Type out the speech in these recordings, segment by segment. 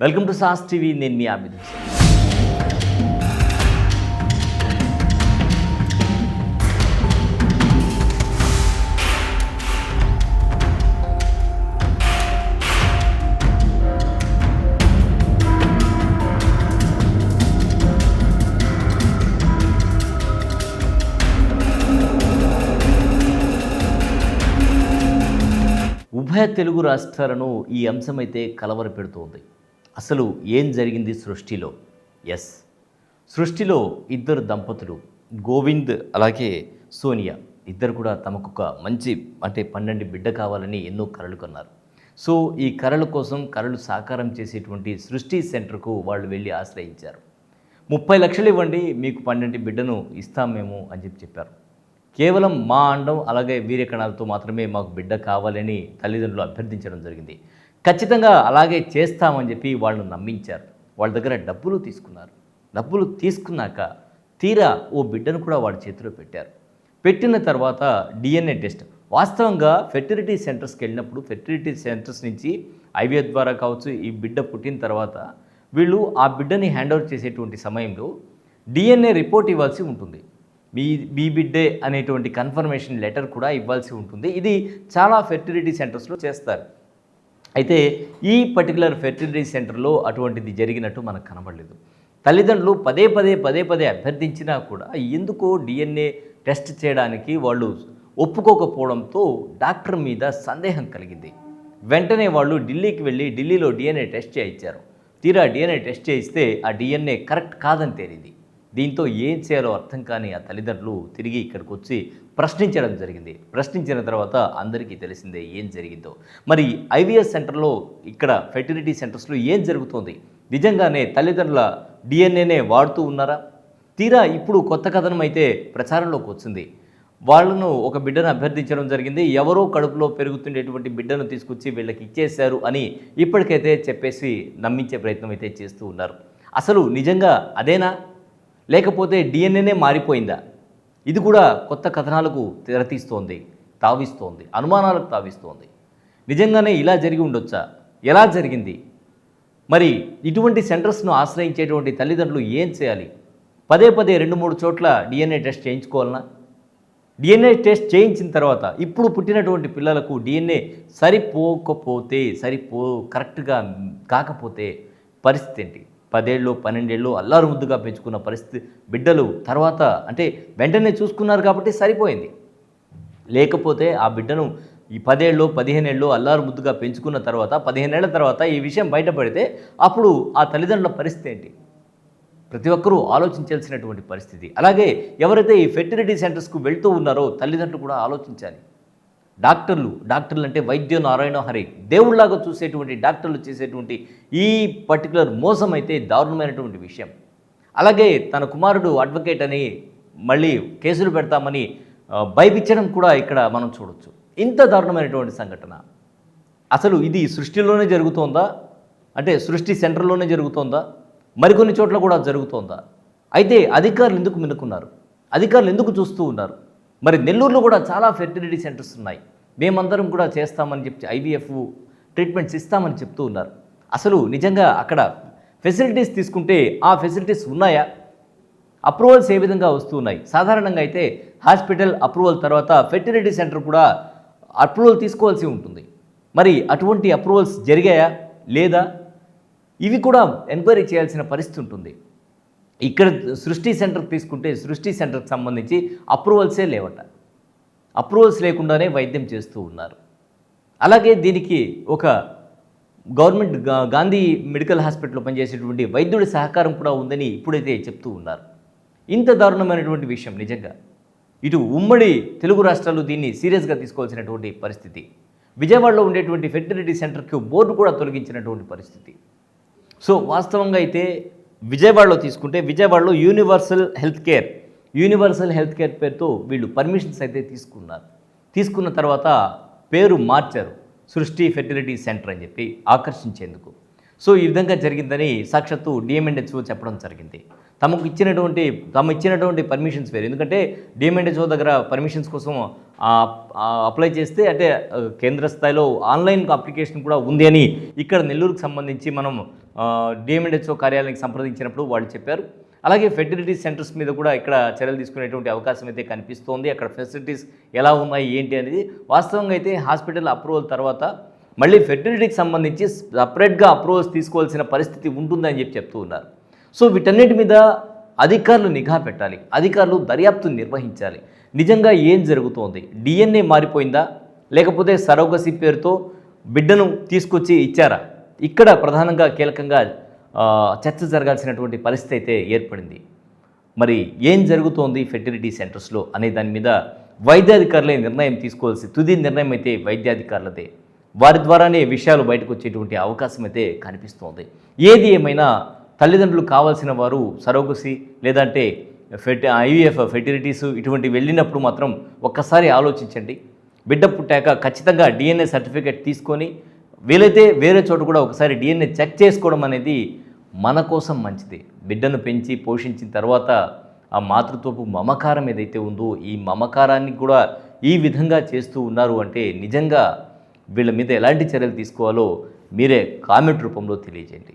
Welcome to sauce TV నేను మీ ఆమె ఉభయ తెలుగు రాష్ట్రాలను ఈ అంశమైతే కలవర పెడుతోంది అసలు ఏం జరిగింది సృష్టిలో? ఎస్ సృష్టిలో ఇద్దరు దంపతులు గోవింద్ అలాగే సోనియా. ఇద్దరు కూడా తమకొక మంచి అంటే పన్నెండు బిడ్డ కావాలని ఎన్నో కరలు కన్నారు. సో ఈ కరల కోసం కరలు సాకారం చేసేటువంటి సృష్టి సెంటర్కు వాళ్ళు వెళ్ళి ఆశ్రయించారు. ముప్పై లక్షలు ఇవ్వండి మీకు పన్నెండు బిడ్డను ఇస్తాం మేము అని చెప్పి చెప్పారు. కేవలం మా అండం అలాగే వీర్యకణాలతో మాత్రమే మాకు బిడ్డ కావాలని తల్లిదండ్రులు అభ్యర్థించడం జరిగింది. ఖచ్చితంగా అలాగే చేస్తామని చెప్పి వాళ్ళను నమ్మించారు. వాళ్ళ దగ్గర డబ్బులు తీసుకున్నారు. డబ్బులు తీసుకున్నాక తీరా ఓ బిడ్డను కూడా వాళ్ళ చేతిలో పెట్టారు. పెట్టిన తర్వాత డిఎన్ఏ టెస్ట్. వాస్తవంగా ఫెర్టిలిటీ సెంటర్స్కి వెళ్ళినప్పుడు ఫెర్టిలిటీ సెంటర్స్ నుంచి ఐవీఎఫ్ ద్వారా కావచ్చు ఈ బిడ్డ పుట్టిన తర్వాత వీళ్ళు ఆ బిడ్డని హ్యాండ్ ఓవర్ చేసేటువంటి సమయంలో డిఎన్ఏ రిపోర్ట్ ఇవ్వాల్సి ఉంటుంది. మీ మీ బిడ్డే అనేటువంటి కన్ఫర్మేషన్ లెటర్ కూడా ఇవ్వాల్సి ఉంటుంది. ఇది చాలా ఫెర్టిలిటీ సెంటర్స్లో చేస్తారు. అయితే ఈ పర్టికులర్ ఫెర్టిలిటీ సెంటర్లో అటువంటిది జరిగినట్టు మనకు కనబడలేదు. తల్లిదండ్రులు పదే పదే పదే పదే అభ్యర్థించినా కూడా ఎందుకో డిఎన్ఏ టెస్ట్ చేయడానికి వాళ్ళు ఒప్పుకోకపోవడంతో డాక్టర్ మీద సందేహం కలిగింది. వెంటనే వాళ్ళు ఢిల్లీకి వెళ్ళి ఢిల్లీలో డిఎన్ఏ టెస్ట్ చేయించారు. తీరా డిఎన్ఏ టెస్ట్ చేయిస్తే ఆ డిఎన్ఏ కరెక్ట్ కాదని తేలింది. దీంతో ఏం చేయాలో అర్థం కాని ఆ తల్లిదండ్రులు తిరిగి ఇక్కడికి వచ్చి ప్రశ్నించడం జరిగింది. ప్రశ్నించిన తర్వాత అందరికీ తెలిసిందే ఏం జరిగిందో. మరి ఐవీఎస్ సెంటర్లో ఇక్కడ ఫెర్టిలిటీ సెంటర్స్లో ఏం జరుగుతోంది? నిజంగానే తల్లిదండ్రుల డిఎన్ఏనే వాడుతూ ఉన్నారా? తీరా ఇప్పుడు కొత్త కథనం అయితే ప్రచారంలోకి వచ్చింది. వాళ్ళను ఒక బిడ్డను అభ్యర్థించడం జరిగింది. ఎవరో కడుపులో పెరుగుతుండేటువంటి బిడ్డను తీసుకొచ్చి వీళ్ళకి ఇచ్చేశారు అని ఇప్పటికైతే చెప్పేసి నమ్మించే ప్రయత్నం అయితే చేస్తూ ఉన్నారు. అసలు నిజంగా అదేనా? లేకపోతే డిఎన్ఏనే మారిపోయిందా? ఇది కూడా కొత్త కథనాలకు తెరతీస్తోంది తావిస్తోంది అనుమానాలకు తావిస్తోంది. నిజంగానే ఇలా జరిగి ఉండొచ్చా? ఎలా జరిగింది? మరి ఇటువంటి సెంటర్స్ను ఆశ్రయించేటువంటి తల్లిదండ్రులు ఏం చేయాలి? పదే పదే రెండు మూడు చోట్ల డిఎన్ఏ టెస్ట్ చేయించుకోవాలన్నా డిఎన్ఏ టెస్ట్ చేయించిన తర్వాత ఇప్పుడు పుట్టినటువంటి పిల్లలకు డిఎన్ఏ సరిపోకపోతే సరిపో కరెక్ట్గా కాకపోతే పరిస్థితి ఏంటి? పదేళ్ళు పన్నెండేళ్ళు అల్లారు ముద్దుగా పెంచుకున్న పరిస్థితి బిడ్డలు తర్వాత అంటే వెంటనే చూసుకున్నారు కాబట్టి సరిపోయింది. లేకపోతే ఆ బిడ్డను ఈ పదేళ్ళు పదిహేనేళ్ళు అల్లారు ముద్దుగా పెంచుకున్న తర్వాత పదిహేనేళ్ళ తర్వాత ఈ విషయం బయటపడితే అప్పుడు ఆ తల్లిదండ్రుల పరిస్థితి ఏంటి? ప్రతి ఒక్కరూ ఆలోచించాల్సినటువంటి పరిస్థితి. అలాగే ఎవరైతే ఈ ఫెర్టిలిటీ సెంటర్స్కు వెళ్తూ ఉన్నారో తల్లిదండ్రులు కూడా ఆలోచించాలి. డాక్టర్లు డాక్టర్లు అంటే వైద్య నారాయణ హరి. దేవుళ్ళాగా చూసేటువంటి డాక్టర్లు చేసేటువంటి ఈ పర్టికులర్ మోసం అయితే దారుణమైనటువంటి విషయం. అలాగే తన కుమారుడు అడ్వకేట్ అని మళ్ళీ కేసులు పెడతామని భయపించడం కూడా ఇక్కడ మనం చూడొచ్చు. ఇంత దారుణమైనటువంటి సంఘటన. అసలు ఇది సృష్టిలోనే జరుగుతోందా? అంటే సృష్టి సెంటర్లోనే జరుగుతోందా? మరికొన్ని చోట్ల కూడా జరుగుతోందా? అయితే అధికారులు ఎందుకు మినుకున్నారు? అధికారులు ఎందుకు చూస్తూ ఉన్నారు? మరి నెల్లూరులో కూడా చాలా ఫెర్టిలిటీ సెంటర్స్ ఉన్నాయి. మేమందరం కూడా చేస్తామని చెప్పి ఐవీఎఫ్ ట్రీట్మెంట్స్ ఇస్తామని చెప్తూ ఉన్నారు. అసలు నిజంగా అక్కడ ఫెసిలిటీస్ తీసుకుంటే ఆ ఫెసిలిటీస్ ఉన్నాయా? అప్రూవల్స్ ఏ విధంగా వస్తున్నాయి సాధారణంగా అయితే హాస్పిటల్ అప్రూవల్ తర్వాత ఫెర్టిలిటీ సెంటర్ కూడా అప్రూవల్ తీసుకోవాల్సి ఉంటుంది. మరి అటువంటి అప్రూవల్స్ జరిగాయా? లేదా? ఇవి కూడా ఎంక్వైరీ చేయాల్సిన పరిస్థితి ఉంటుంది. ఇక్కడ సృష్టి సెంటర్ తీసుకుంటే సృష్టి సెంటర్కి సంబంధించి అప్రూవల్సే లేవట. అప్రూవల్స్ లేకుండానే వైద్యం చేస్తూ ఉన్నారు. అలాగే దీనికి ఒక గవర్నమెంట్ గాంధీ మెడికల్ హాస్పిటల్లో పనిచేసేటువంటి వైద్యుడి సహకారం కూడా ఉందని ఇప్పుడైతే చెప్తూ ఉన్నారు. ఇంత దారుణమైనటువంటి విషయం నిజంగా. ఇటు ఉమ్మడి తెలుగు రాష్ట్రాలు దీన్ని సీరియస్గా తీసుకోవాల్సినటువంటి పరిస్థితి. విజయవాడలో ఉండేటువంటి ఫెర్టిలిటీ సెంటర్కి బోర్డు కూడా తొలగించినటువంటి పరిస్థితి. సో వాస్తవంగా అయితే విజయవాడలో తీసుకుంటే విజయవాడలో universal health care universal health care పేరుతో వీళ్ళు పర్మిషన్స్ అయితే తీసుకున్నారు. తీసుకున్న తర్వాత పేరు మార్చారు. సృష్టి ఫెర్టిలిటీ సెంటర్ అని చెప్పి ఆకర్షించేందుకు. సో ఈ విధంగా జరిగిందని సాక్షాత్తు డిఎంఎన్హెచ్ఓ చెప్పడం జరిగింది. తమకు ఇచ్చినటువంటి తమ ఇచ్చినటువంటి పర్మిషన్స్ వేరు. ఎందుకంటే డిఎంఎన్హెచ్ఓ దగ్గర పర్మిషన్స్ కోసం అప్లై చేస్తే అంటే కేంద్ర స్థాయిలో ఆన్లైన్ అప్లికేషన్ కూడా ఉంది అని ఇక్కడ నెల్లూరుకు సంబంధించి మనం డిఎంఎన్హెచ్ఓ కార్యాలయానికి సంప్రదించినప్పుడు వాళ్ళు చెప్పారు. అలాగే ఫెర్టిలిటీ సెంటర్స్ మీద కూడా ఇక్కడ చర్యలు తీసుకునేటువంటి అవకాశం అయితే కనిపిస్తోంది. అక్కడ ఫెసిలిటీస్ ఎలా ఉన్నాయి ఏంటి అనేది. వాస్తవంగా అయితే హాస్పిటల్ అప్రూవల్ తర్వాత మళ్ళీ ఫెర్టిలిటీకి సంబంధించి సపరేట్గా అప్రూవల్స్ తీసుకోవాల్సిన పరిస్థితి ఉంటుందని చెప్పి చెప్తూ ఉన్నారు. సో వీటన్నిటి మీద అధికారులు నిఘా పెట్టాలి. అధికారులు దర్యాప్తు నిర్వహించాలి. నిజంగా ఏం జరుగుతోంది? డిఎన్ఏ మారిపోయిందా? లేకపోతే సరోగసి పేరుతో బిడ్డను తీసుకొచ్చి ఇచ్చారా? ఇక్కడ ప్రధానంగా కీలకంగా చర్చ జరగాల్సినటువంటి పరిస్థితి అయితే ఏర్పడింది. మరి ఏం జరుగుతోంది ఫెర్టిలిటీ సెంటర్స్లో అనే దాని మీద వైద్యాధికారులే నిర్ణయం తీసుకోవాల్సి తుది నిర్ణయం అయితే వైద్యాధికారులదే. వారి ద్వారానే విషయాలు బయటకు వచ్చేటువంటి అవకాశం అయితే కనిపిస్తోంది. ఏది ఏమైనా తల్లిదండ్రులు కావాల్సిన వారు సరోగసి లేదంటే ఫెర్టి ఐవీఎఫ్ ఫెర్టిలిటీస్ ఇటువంటి వెళ్ళినప్పుడు మాత్రం ఒక్కసారి ఆలోచించండి. బిడ్డ పుట్టాక ఖచ్చితంగా డిఎన్ఏ సర్టిఫికేట్ తీసుకొని వీలైతే వేరే చోట కూడా ఒకసారి డిఎన్ఏ చెక్ చేసుకోవడం అనేది మన కోసం మంచిది. బిడ్డను పెంచి పోషించిన తర్వాత ఆ మాతృత్వపు మమకారం ఏదైతే ఉందో ఈ మమకారాన్ని కూడా ఈ విధంగా చేస్తూ ఉన్నారు అంటే నిజంగా వీళ్ళ మీద ఎలాంటి చర్యలు తీసుకోవాలో మీరే కామెంట్ రూపంలో తెలియజేయండి.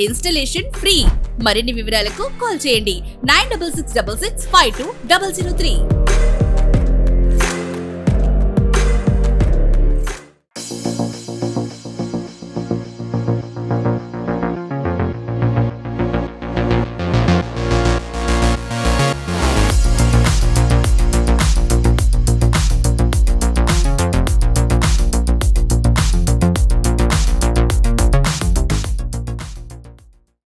Installation free. మరిన్ని వివరాలకు కాల్ చేయండి. Nine double six double six five two double zero three.